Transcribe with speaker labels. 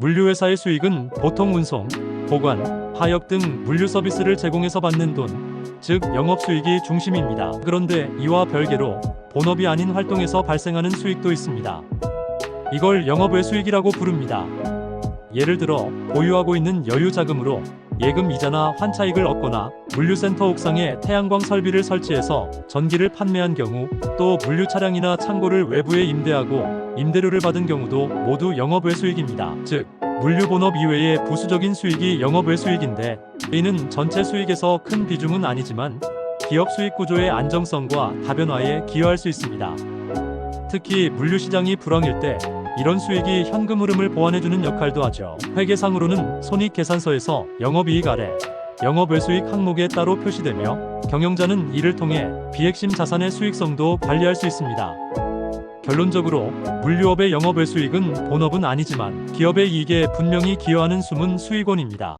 Speaker 1: 물류회사의 수익은 보통 운송, 보관, 하역 등 물류 서비스를 제공해서 받는 돈, 즉 영업 수익이 중심입니다. 그런데 이와 별개로 본업이 아닌 활동에서 발생하는 수익도 있습니다. 이걸 영업외 수익이라고 부릅니다. 예를 들어 보유하고 있는 여유 자금으로 예금 이자나 환차익을 얻거나 물류센터 옥상에 태양광 설비를 설치해서 전기를 판매한 경우 또 물류 차량이나 창고를 외부에 임대하고 임대료를 받은 경우도 모두 영업외 수익입니다. 즉 물류 본업 이외의 부수적인 수익이 영업외 수익인데 이는 전체 수익에서 큰 비중은 아니지만 기업 수익 구조의 안정성과 다변화에 기여할 수 있습니다. 특히 물류 시장이 불황일 때 이런 수익이 현금 흐름을 보완해주는 역할도 하죠. 회계상으로는 손익계산서에서 영업이익 아래 영업외수익 항목에 따로 표시되며 경영자는 이를 통해 비핵심 자산의 수익성도 관리할 수 있습니다. 결론적으로 물류업의 영업외수익은 본업은 아니지만 기업의 이익에 분명히 기여하는 숨은 수익원입니다.